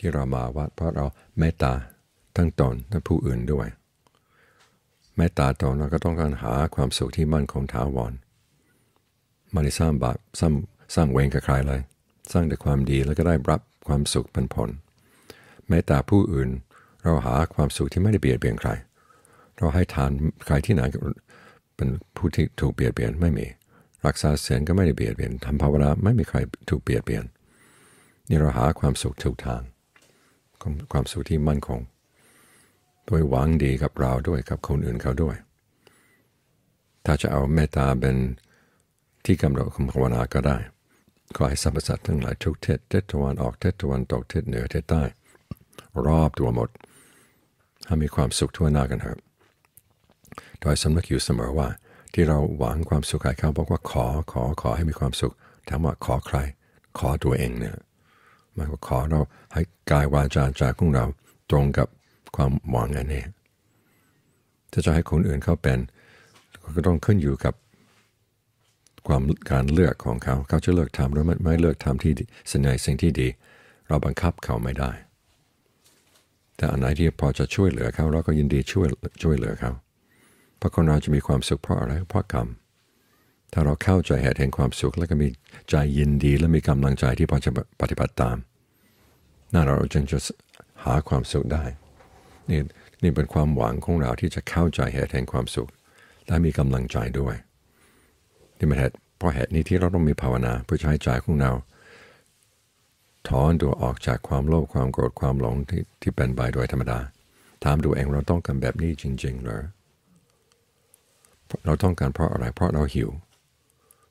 ที่เรามาวัดเพราะเราเมตตาทั้งตนและผู้อื่นด้วยเมตตาตนเราก็ต้องการหาความสุขที่มั่นคงถาวรไม่ได้สร้างบาปสร้างสร้างเวรกับใครเลย สร้างแต่ความดีแล้วก็ได้รับความสุขเป็นผลเมตตาผู้อื่นเราหาความสุขที่ไม่ได้เบียดเบียนใคร เราให้ทานใครที่ไหนเป็นผู้ที่ถูกเบียดเบียนไม่มี รักษาเสียนก็ไม่ได้เบียดเบียนทำภาวนาไม่มีใครถูกเบียดเบียนนี่เราหาความสุขถูกทาง ความสุขที่มั่นคง โดยหวังดีกับเราด้วยกับคนอื่นเขาด้วย ถ้าจะเอาเมตตาเป็นที่กำหนดคำภาวนาก็ได้ ขอให้สรรพสัตว์ทั้งหลายทุกทิศทิศตะวันออกทิศตะวันตกทิศเหนือทิศใต้ รอบตัวหมดให้มีความสุขทั่วหน้ากันเถอะโดยสำนึกอยู่เสมอว่า ที่เราหวังความสุขให้เขาบอกว่าขอขอขอให้มีความสุขถามว่าขอใคร ขอตัวเองเนี่ย มายว่าขอเราให้กายวาจาใจของเราตรงกับความหวังอันนี้ถ้าจะให้คนอื่นเขาเป็นก็ต้องขึ้นอยู่กับความการเลือกของเขา เขาจะเลือกทำหรือไม่เลือกทำที่สนอสิ่งที่ดี เราบังคับเขาไม่ได้ แต่อันไหนที่พอจะช่วยเหลือเขาเราก็ยินดีช่วยช่วยเหลือเขาเพราะคนเราจะมีความสุขเพราะอะไรเพราะกรรม ถ้าเราเข้าใจเหตุแห่งความสุข แล้วก็มีใจยินดีและมีกำลังใจที่พอจะปฏิบัติตามน่าเราจึงจะหาความสุขได้นี่นี่เป็นความหวังของเราที่จะเข้าใจเหตุแห่งความสุข และมีกำลังใจด้วยนี่เป็นเหตุเพราะเหตุนี้ที่เราต้องมีภาวนาเพื่อใช้ใจของเราถอนตัวออกจากความโลภความโกรธความหลงที่ที่เป็นไปโดยธรรมดาถามดูเองเราต้องการแบบนี้จริงๆหรือเราต้องการเพราะอะไรเพราะเราหิว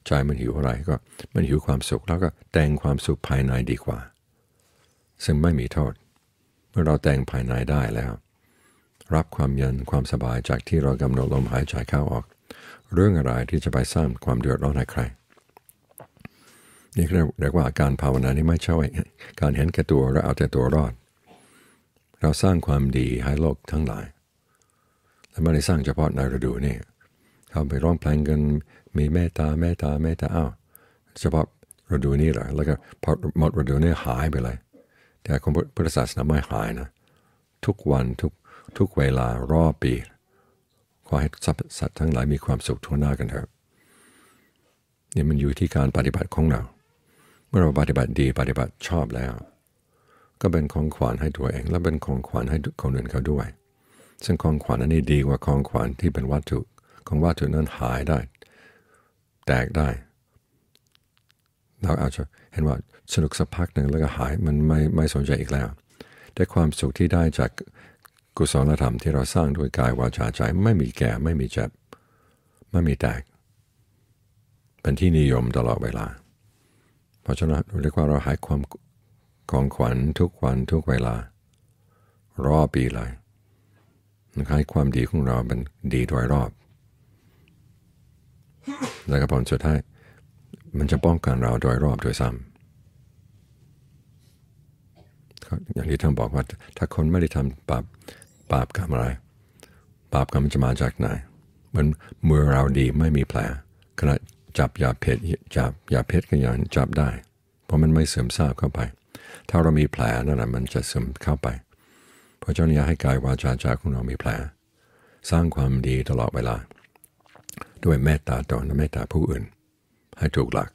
ใจมันหิวอะไรก็มันหิวความสุขแล้วก็แต่งความสุขภายในดีกว่า ซึ่งไม่มีโทษ เมื่อเราแต่งภายในได้แล้ว รับความเย็นความสบายจากที่เรากำหนดลมหายใจเข้าออก เรื่องอะไรที่จะไปสร้างความเดือดร้อนให้ใครนี่เรียกว่าการภาวนานี่ไม่ใช่การเห็นแก่ตัวและเอาแต่ตัวรอด เราสร้างความดีให้โลกทั้งหลายและไม่ได้สร้างเฉพาะในฤดูนี่ เขาไปร้องเพลงกันมีเมตตาเมตตาเมตตาอ้าวเฉพาะฤดูนี้เหรอแล้วก็พอหมดฤดูนี้หายไปเลย แต่ของพุทธศาสนาไม่หายนะ ทุกวันทุกทุกเวลารอบปี ขอให้สัตว์ทั้งหลายมีความสุขทั่วหน้ากันเถอะนี่มันอยู่ที่การปฏิบัติของเรา เมื่อเราปฏิบัติดีปฏิบัติชอบแล้ว ก็เป็นของขวัญให้ตัวเอง และเป็นของขวัญให้คนอื่นเขาด้วย ซึ่งของขวัญอันนี้ดีกว่าของขวัญที่เป็นวัตถุ ของวัตถุนั้นหายได้ แตกได้ เราอาจจะเห็นว่าสนุกสักพักหนึ่งแล้วก็หายมันไม่ไม่สนใจอีกแล้ว แต่ความสุขที่ได้จากกุศลธรรมที่เราสร้างด้วยกายวาจาใจไม่มีแก่ไม่มีเจ็บ ไม่มีแตก เป็นที่นิยมตลอดเวลา เพราะฉะนั้นเรียกว่าเราหายความของขวัญทุกวันทุกเวลารอบปีเลยให้ความดีของเราเป็นดีโดยรอบ แล้วก็ผลสุดท้ายมันจะป้องกันเราโดยรอบโดยซ้ำอย่างที่ท่านบอกว่า ถ้าคนไม่ได้ทำบาปบาปกรรมอะไรบาปกรรมจะมาจากไหนมันมือเราดีไม่มีแผลขณะจับยาเพชรจับยาเพชรก็ยังจับได้ เพราะมันไม่เสื่อมทราบเข้าไป ถ้าเรามีแผลนั่นแหละมันจะเสื่อมเข้าไป เพราะเจ้านี้ให้กายวาจาใจของเรามีแผล สร้างความดีตลอดเวลา ด้วยเมตตาตนและเมตตาผู้อื่น ให้ถูกหลัก